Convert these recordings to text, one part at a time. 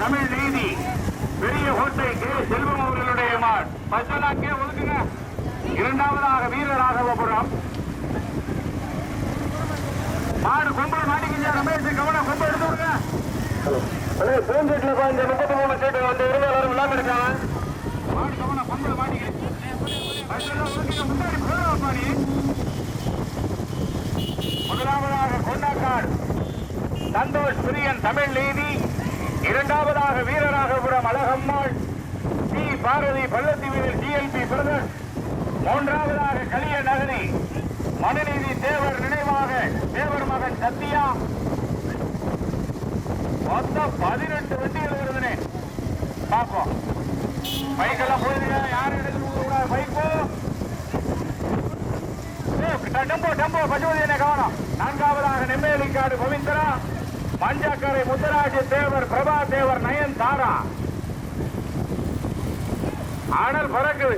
தமிழ் நீதி. பெரிய கோட்டை கே. செல்வம் அவர்களுடைய மாட் பச்சலாக்கே ஒதுக்குங்க. இரண்டாவதாக வீரராகவபுரம் மாடு கொம்பல் மாட்டிக்கிங்க ரமேஷ் கவனம் கொம்பு எடுத்து விடுங்க. அதே பூஞ்செட்டில் இந்த முப்பத்தி மூணு சீட்டு வந்து இருபது விழாம இருக்காங்க மாடு கவனம் கொம்பல் மாட்டிக்கிறேன் முதலாவதாக கொண்டாக்காடு. சந்தோஷ் பிரியன் தமிழ் நீதி. இரண்டாவதாக வீரராகபுரம் அழகம்மாள். சி. பாரதி பள்ளத்தீவில் ஜிஎல்பி பிரதர். மூன்றாவதாக கலிய நகரி. மனுநீதி தேவர் நினைவாக தேவர் மகன் சத்யா. மொத்தம் பதினெட்டு வண்டிகள் வருதுனே. பார்ப்போம். பைக்கெல்லாம் போயிருங்க. யாரும் எடுத்துக்கூடாது பைக்கோ? டெம்போ டெம்போ பசுபதி என்ன கவனம். நான்காவதாக நெம்மேலிக்காடு பவித்ரா மஞ்சக்கரை முத்தராஜ தேவர் பிரபா தேவர் நயன் தாரா. ஆனல் பறக்குது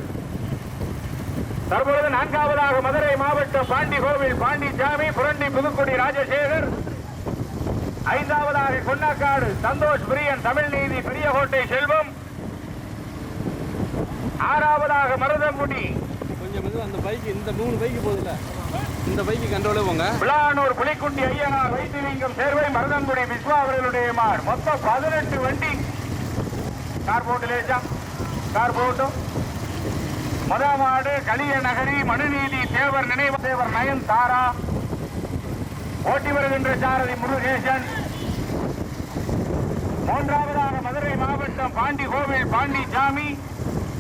தற்பொழுது நான்காவதாக மதுரை மாவட்டம் பாண்டி கோவில் பாண்டிச்சாமி புரண்டி புதுக்குடி ராஜசேகர். ஐந்தாவதாக கொன்னாக்காடு சந்தோஷ் பிரியன் தமிழ் நீதி பெரியகோட்டை செல்வம். ஆறாவதாக மருதங்குடி. கொஞ்சம் அந்த பைக்கு இந்த மூணு பைக்கு போகுதுல்ல? இந்த பைக்கு கண்ட்ரோலே போங்க. விழானூர் புலிக்குண்டி ஐயனார் வைத்திலிங்கம் சேர்வை மருதங்குடி விஸ்வா அவர்களுடைய மார் மொத்தம் பதினெட்டு வண்டி. கார் போட்டு லேசா கார் போட்டும் மதமாடு கலிய நகரி மனுநீதி தேவர் நினைவு தேவர் நயன் தாரா. ஓட்டி வருகின்ற சாரதி முருகேசன். மூன்றாவதாக மதுரை மாவட்டம் பாண்டி கோவில் பாண்டி சாமி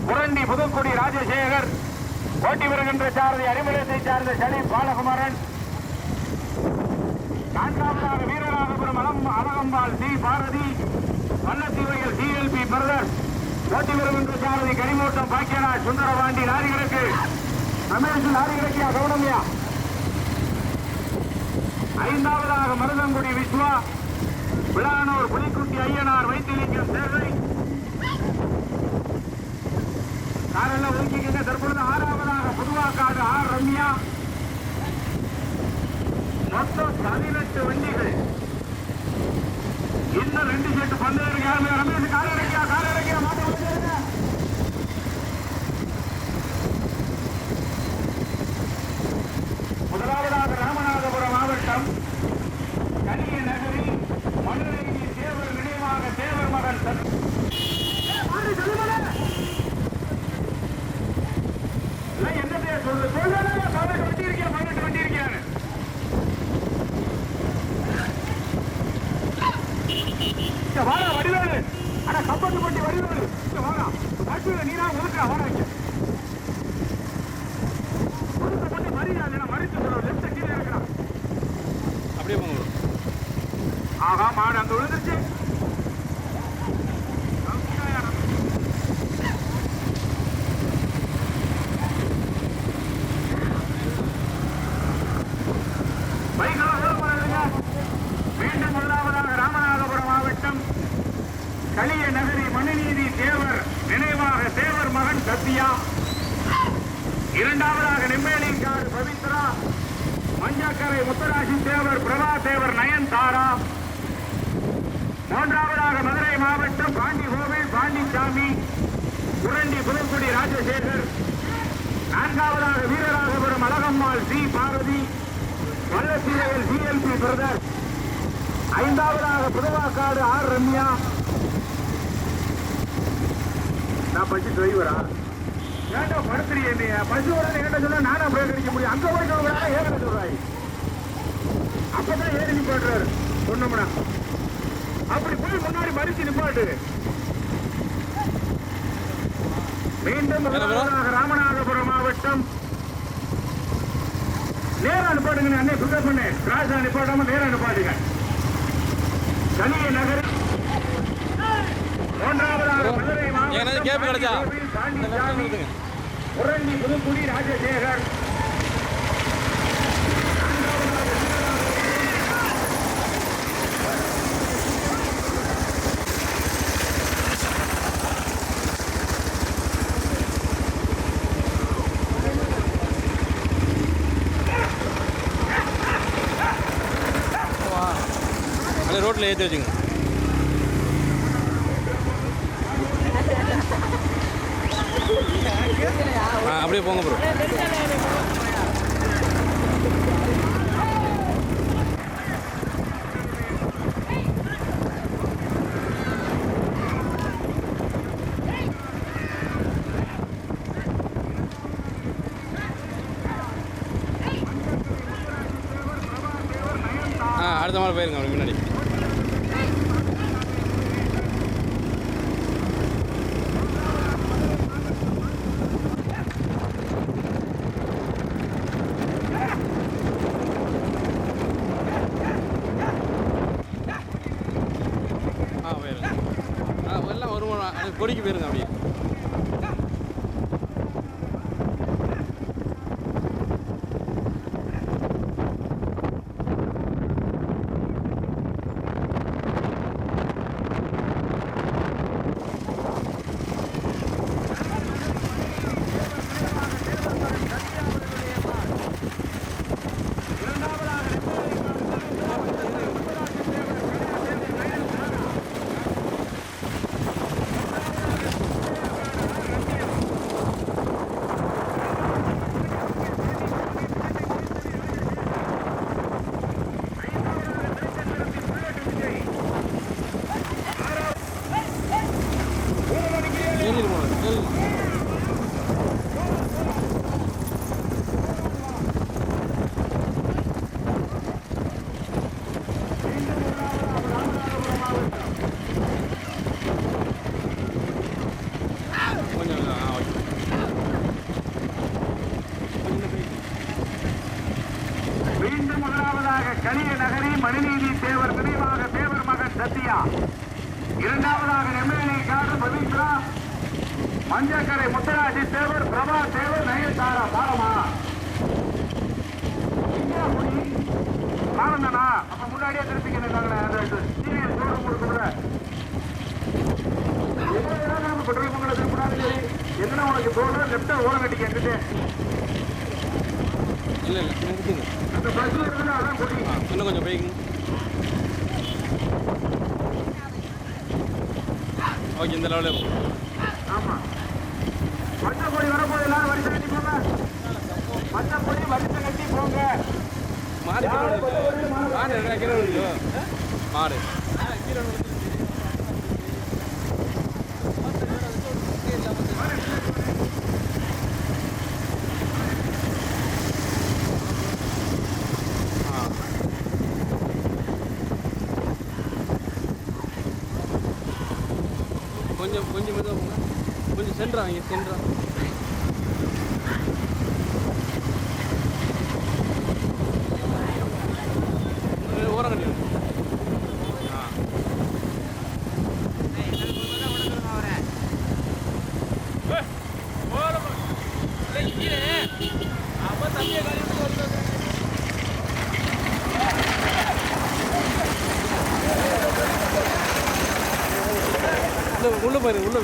புரண்டி புதுக்குடி ராஜசேகர். ஓட்டி வருகின்ற சாரதி அறிமுகத்தை சார்ந்த சனி பாலகுமாரன். நான்காவதாக வீரராகபுரம் அலம் அழகம்பாள் சி. பாரதி வண்ணத்தீவையில் சிஎல்பி பிரதர். ஓட்டி வருகின்ற சாரதி கனிமூட்டம் பாக்கியராஜ் சுந்தரபாண்டி லாரிகளுக்கு ரமேஷ் லாரிகளுக்கு கவுனமியா ஐந்தாவதாக மருதங்குடி விஸ்வா. விழானூர் புலிக்குட்டி ஐயனார் வைத்திலிங்கம் சேவை யாரெல்லாம் ஒதுக்கிக்கங்க. தற்பொழுது ஆறாவதாக புதுவாக்காடு ஆர் ரம்யா. மொத்தம் பதினெட்டு வண்டிகள். இன்னும் ரெண்டு செட்டு பந்தயம் யாருமே ரமேஷ் கார் இறக்கியா? கார் இறக்கியா? மாட்ட விட்டுருங்க. முதலாவதாக ராமநாதபுரம் மாவட்டம் கனிய நகரி மதுரை தேவர் நினைவாக தேவர் மகன் சத்- ஏய், மாடு சொல்லுங்களே. எல்லாம் என்னத்தையா சொல்லு சொல்லுங்க பதினெட்டு வண்டி இருக்கியா பதினெட்டு வண்டி இருக்கியான்னு இங்க வாடா வடிவேலு அட கப்பத்து பட்டி வடிவேலு இங்க வாடா வடிவேலு நீனா ஒதுக்குறா வாடா இங்க ஒதுக்க பண்ணி மறியா மறிச்சு சொல்லுவோம் லெஃப்ட் கீழே இருக்கிறான் அப்படியே போங்க bro. ஆகா மாடு அங்க விழுந்துருச்சு பைக்கெல்லாம் ஓரம் பண்ணாதீங்க. மீண்டும் முதலாவதாக ராமநாதபுரம் மாவட்டம் கலிய நகரி மனுநீதி தேவர் நினைவாக தேவர் மகன் சத்யா இரண்டாவதாக நெம்மேலிக்காடு பவித்ரா மஞ்சக்கரை முத்தராசி தேவர் பிரபா தேவர் நயன் தாரா மூன்றாவதாக மதுரை மாவட்டம் பாண்டி கோவில் பாண்டிச்சாமி உரண்டி புதுக்குடி ராஜசேகர் நான்காவதாக வீரராகபுரம் அழகம்மாள் சி பாரதி வல்லசீரையில் சிஎல்பி பிரதர். ஐந்தாவதாக புதுவாக்காடு ஆர் ரம்யா. நான் பச்சு டிரைவரா ஏன்டா படுத்துறீங்க நீ பசு உடனே என்கிட்ட சொன்னா நானா பிரேக் அடிக்க முடியும்? அங்க போய் ஏன் சொல்றாய்? அப்பதான் ஏறி நிப்பாட்டுறாரு. சொன்னோம்னா அப்படி போய் முன்னாடி மறிச்சு நிப்பாட்டு. மீண்டும் ராமநாதபுரம் மாவட்டம் நேரா நிப்பாட்டுங்க அண்ணே பிக்கப் பண்ணு. கிராஸ் நிப்பாட்டாம நேரா நிப்பாட்டுங்க. கலிய நகர். மூன்றாவதாக மதுரை? மாவட்டம். உரண்டி புதுக்குடி ராஜசேகர். கொடிக்கு போயிருங்க அப்படியே ஏறிட்டு போகணும் ஏறி கொஞ்சம் ஆ ஓகே கொஞ்சம் போய் மீண்டும் முதலாவதாக கலிய நகரி மணிநீதி தேவர் நினைவாக தேவர் மகன் சத்யா இரண்டாவதாக எம்எல்ஏ காடு பவித்ரா மஞ்சக்கரை முத்தராஜி தேவர் பிரபா தேவர் நயன்தாரா பாலமா? பாலந்தானா அப்ப முன்னாடியே திருப்பிக்கணும் அந்த சீரியல் சோறு கொடுக்கல பெட்ரோல் பங்க்ல திருப்பினாலும் சரி என்ன உனக்கு தோணுற லெப்டா ஓரம் கட்டிக்க என்கிட்ட. இல்லை இல்லை அந்த பஸ்ல இருந்தா அதான் இன்னும் கொஞ்சம் போய்க்குங்க ஓகே இந்த லெவலில் மஞ்சள் கொடி வரப்போது எல்லாரும் வரிசை கட்டி போங்க கொடி வரிசை கட்டி போங்க மாடு. மாடு? மாடு. கொஞ்சம் கொஞ்சம் மெதுவாக கொஞ்சம் சென்ட்ரா இங்கே உள்ள உள்ள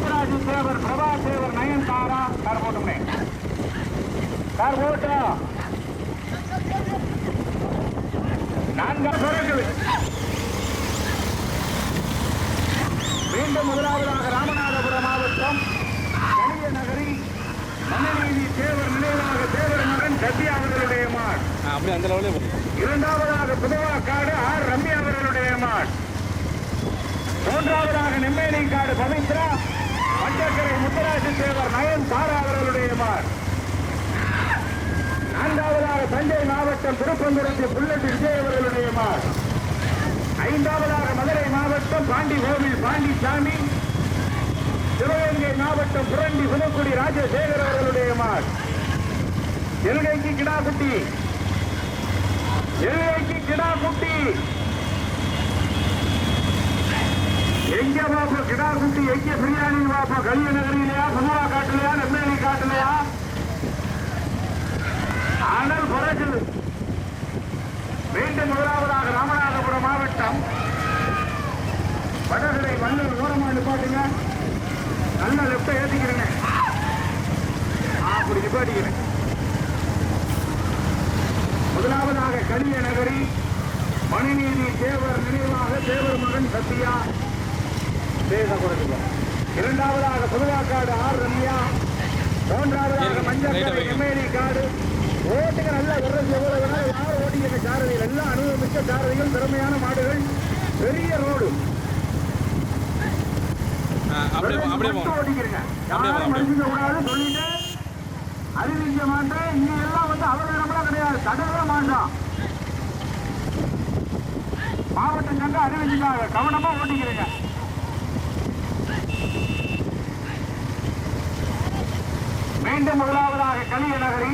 முத்துராஜு தேவர் பிரபா தேவர் நயன்தாரா கார் போட்டுமே கார் போட்டா. நான்கு பிறகு. மீண்டும் முதலாவதாக ராமநாதபுரம் மாவட்டம் கலிய நகரி மனநீதி தேவர் நினைவாக தேவர் மகன் சத்யா அவர்களுடைய மாடு ஆ அப்படியே அந்த லெவலே இரண்டாவதாக புதுவாக்காடு ஆர் ரம்யா அவர்களுடைய மாடு மூன்றாவதாக நெம்மேலி காடு பவித்ரா. பஞ்சக்கரை முத்தராஜு தேவர் நயன் தாரா அவர்களுடைய மார் நான்காவதாக தஞ்சை மாவட்டம் திருப்பந்துரத்தி புல்லட் விஜய் அவர்களுடைய மார் ஐந்தாவதாக மதுரை மாவட்டம் பாண்டி கோவில் பாண்டிசாமி. சிவகங்கை மாவட்டம் புரண்டி புதுக்குடி ராஜசேகர் அவர்களுடைய மார் எல்கைக்கு கிடாக்குட்டி. எல்லைக்கு கிடா குட்டி எங்கே பாப்பா? கிடா குட்டி எங்கே பிரியாணி பாப்பா? கலிய நகரிலையா? சுமரா காட்டுலையா? நெம்மேலி காட்டுலையா? ஆனால் குறைச்சது மீண்டும் முதலாவதாக ராமநாதபுரம் மாவட்டம். வடகரை வல்லூர் ஓரமாக நிப்பாட்டுங்க. நல்ல லெப்ட ஏற்றிக்கிறேங்க அப்படி நிப்பாட்டிக்கிறேன். முதலாவதாக கலிய நகரி மணிநீதி தேவர் நினைவாக தேவர் மகன் சத்யா. பேச குறைஞ்சுக்கோ இரண்டாவதாக புதுவாக்காடு ஆர் ரம்யா மூன்றாவதாக மஞ்சள் எம்ஏடி காடு. ஓட்டுங்க நல்லா வர்றது எவ்வளவு வேணாலும் யார் ஓட்டிங்க சாரதிகள். எல்லாம் அனுபவமிக்க சாரதிகள் திறமையான மாடுகள் பெரிய ரோடு. ஓட்டிக்கிறீங்க யாரும் மதிக்க கூடாது சொல்லிட்டு அறிவிக்க மாட்டேன். இங்க எல்லாம் வந்து அவர்களிடம்லாம் கிடையாது. கடவுள மாட்டான் மாவட்டம் கண்டு அறிவிச்சுட்டாங்க கவனமா ஓட்டிக்கிறீங்க. மீண்டும் முதலாவதாக கலிய நகரி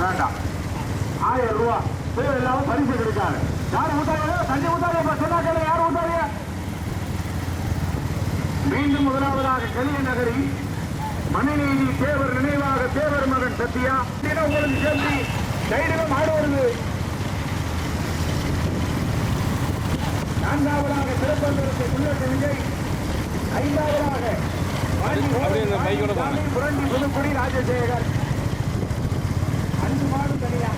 வேண்டாம். ஆயிரம் ரூபா. பேர் இல்லாம பரிசு கிடைக்காது. யார் ஊத்தாங்க சஞ்சய் ஊத்தாங்க சொன்னா கேளு யார் ஊத்தாங்க மீண்டும் முதலாவதாக கலிய நகரி மணிநீதி தேவர் நினைவாக தேவர் மகன் சத்யா. தினம் உங்களுக்கு சேர்ந்து தைரியம் ஆடு வருது நான்காவதாக சிறப்பந்தரத்தை முன்னேற்ற விஜய் ஐந்தாவதாக. புரண்டி புதுக்குடி ராஜசேகர். அஞ்சு மாடு தனியா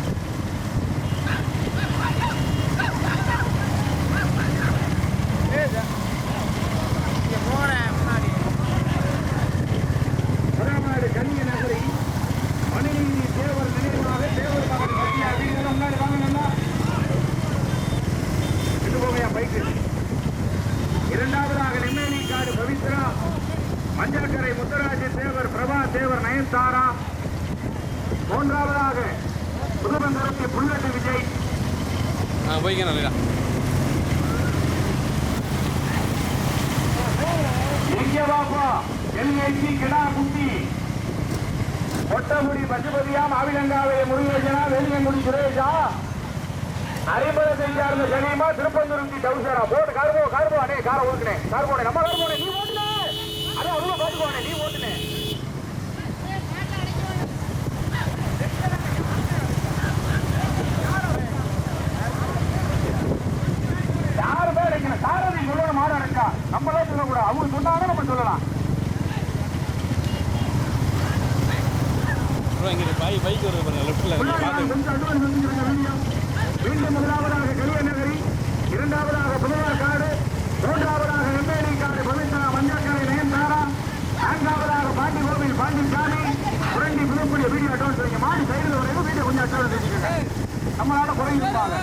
புறநாடு கன்னிய நகரி மணிநீதி தேவர் நினைவாக தேவர் மகன் சத்யா வீடு முன்னாடி வாங்க நல்லா இது போகையா பைக்கு. இரண்டாவதாக நெம்மேலி காடு பவித்ரா மஞ்சள்கரை முத்தராஜ தேவர் பிரபா தேவர் நயன்தாரா. மூன்றாவதாக புதுபந்தரத்தி புல்லட்டு விஜய். ஆ போய்க்க நல்லா எங்கே பாப்பா எல்ஐசி கிடா குட்டி ஒட்டமுடி பசுபதியா மாவிலங்காவை முருகேசனா வேலியங்குடி சுரேஷா. அரிமலை செய்யார்ந்த சனியமா திருப்பந்துருந்தி டவுசரா போட்டு கார்போ கார்போ அடே காரை ஓட்டுனே கார்போனே நம்ம கார்போனே நீ ஓட்டுனே. அடே அவ்வளோ பாத்துக்கோனே நீ ஓட்டுனே. யாரு பேர் சாரதி சொல்லுற மாடு நம்மளே சொல்லக்கூடாது. அவங்க சொன்னாலும் நம்ம சொல்லலாம். பை பைக் வருது பாருங்க லெஃப்ட்டில் பார்த்து கொஞ்சம் advance வந்துக்கிறேங்க வீடியோ. மீண்டும் முதலாவதாக கலிய நகரி இரண்டாவதாக புதுவாக்காடு மூன்றாவதாக நெம்மேலி காடு பவித்ரா மஞ்சக்கரை நயன்தாரா நான்காவதாக பாண்டி கோவில் பாண்டிசாமி புரண்டி புதுக்குடி வீடியோ அட்வான்ஸ் வைங்க மாடி சைடில் வரைக்கும் வீடியோ கொஞ்சம் அட்வான்ஸ் வச்சுக்கோங்க நம்மளால குறைஞ்சிருப்பாங்க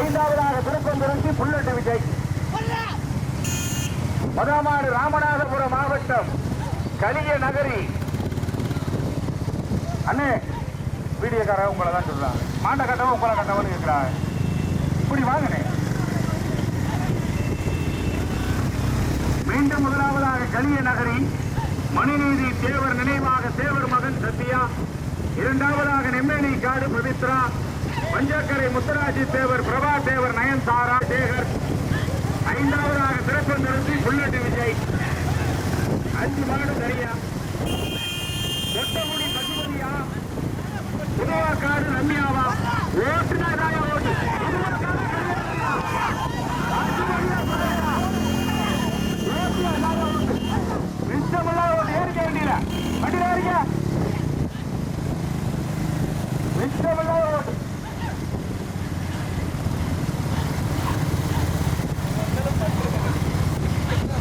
ஐந்தாவதாக திருப்பந்துரஞ்சி புல்லட்டு விஜய். முதமாடு ராமநாதபுரம் மாவட்டம் கலிய நகரி. அண்ணே வீடியோக்காரா உங்களை தான் சொல்றாங்க மாண்ட கட்டவும் உங்களை கட்டவன்னு கேட்குறாங்க இப்படி வாங்கினே மீண்டும் முதலாவதாக கலிய நகரி. மணிநீதி தேவர் நினைவாக தேவர் மகன் சத்யா. இரண்டாவதாக நெம்மேனி காடு பவித்ரா. பஞ்சாக்கரை முத்தராஜி தேவர் பிரபா தேவர் நயன்தாரா சேகர் ஐந்தாவதாக சிறப்பு நிறுத்தி புல்லட் விஜய் அஞ்சு மாடு சரியா ஒட்டமுடி பசுபதியா புதுவாக்காடு ரம்யாவா ஓட்டுனாதாய ஓட்டு புதுவாக்காடு ரம்யாவா? பசுபதியா புதுவா? ஓட்டுனாதாய ஓட்டு. மிச்சமெல்லாம் ஓட்டு ஏறிக்க வேண்டியல வண்டியில ஏறிக்க மிச்சமெல்லாம் ஓட்டு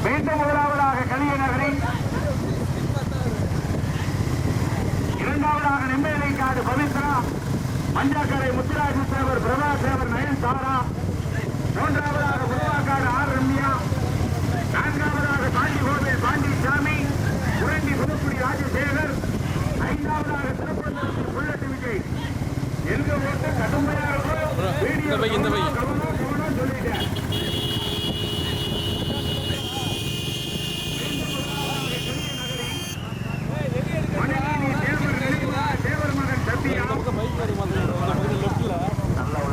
மீண்டும் முதலாவதாக கலிய நகரி இரண்டாவதாக நெம்மேலை காடு பவித்ரா மஞ்சாக்கரை முத்துராஜு தேவர் பிரபா தேவர் நயன் சாரா மூன்றாவதாக புதுவாக்காடு ஆர் ரம்யா. நான்காவதாக பாண்டி கோவில் பாண்டி சாமி உரண்டி புதுக்குடி ராஜசேகர். ஐந்தாவதாக திருப்பந்தூர் புல்லட்டு விஜய். எங்க ஓட்டு கடுமையா இருக்கும் வீடியோ சொல்லிட்டேன் மணிநீதி தேவர் நினைவாக தேவர் மகன் சத்தியா இந்த பக்கம் பைக் வருமா அந்த பக்கத்தில் லெஃப்ட்டில்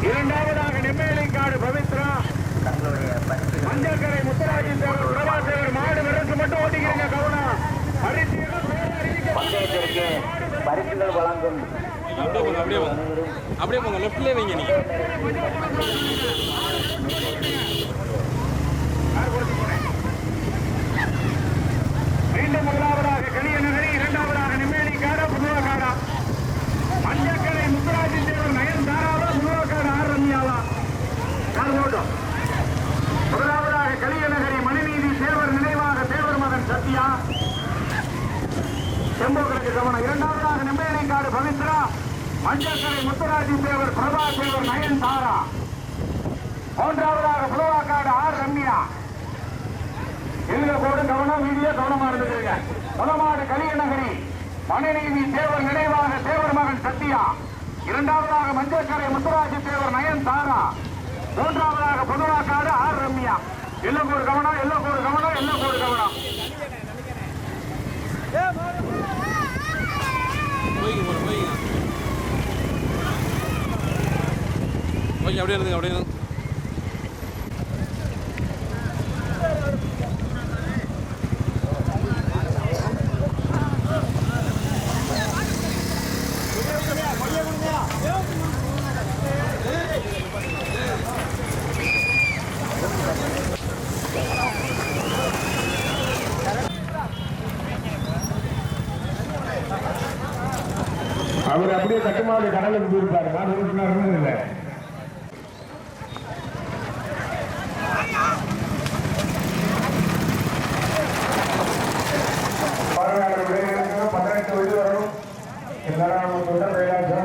இரண்டாவதாக நெம்மேலிக்காடு பவித்ரா மஞ்சக்கரை முத்தராஜி தேவர் பிரபாசேகர் மாடு விரசு மட்டும் ஓட்டிக்கிறீங்க கவனம் பரிசீலனை பேர் அறிவிக்க- பந்தயத்திற்கு பரிசுகள் வழங்கும் அப்படியே போங்க. அப்படியே போங்க. அப்படியே போங்க லெஃப்ட்லேயே வைங்க நீங்கள் மீண்டும் முதலாவதாக கலிய நகரி இரண்டாவதாக நெம்மேலிக்காடு புதுவகாடா மஞ்சக்கரை முத்தராஜி தேவர் நயன் தாராவா புதுவகாடு ஆர் ரம்யாவா கால் ஓட்டம் முதலாவதாக கலிய நகரி மணிநீதி தேவர் நினைவாக தேவர் மகன் சத்யா செம்போக்கருக்கு கவனம் இரண்டாவதாக நெம்பேலிக்காடு பவித்ரா மஞ்சக்கரை முத்துராஜி தேவர் பிரபா தேவர் நயன் தாரா மூன்றாவதாக புதுவாக்காடு ஆர். ரம்யா. எங்க போடு கவனம் வீடியோ கவனமா இருந்துருங்க முதமாடு கலிய நகரி மணிநீதி தேவர் நினைவாக தேவர் மகன் சத்யா. இரண்டாவதாக மஞ்சக்கரை முத்துராஜி தேவர் நயன் தாரா மூன்றாவதாக புதுவாக்காடு ஆர். ரம்யா. எல்லோ கோடு கவனம் எல்லோ கோடு கவனம் எல்லோ கோடு கவனம். ஓகே அப்படியே இருந்துங்க அப்படியே இருங்க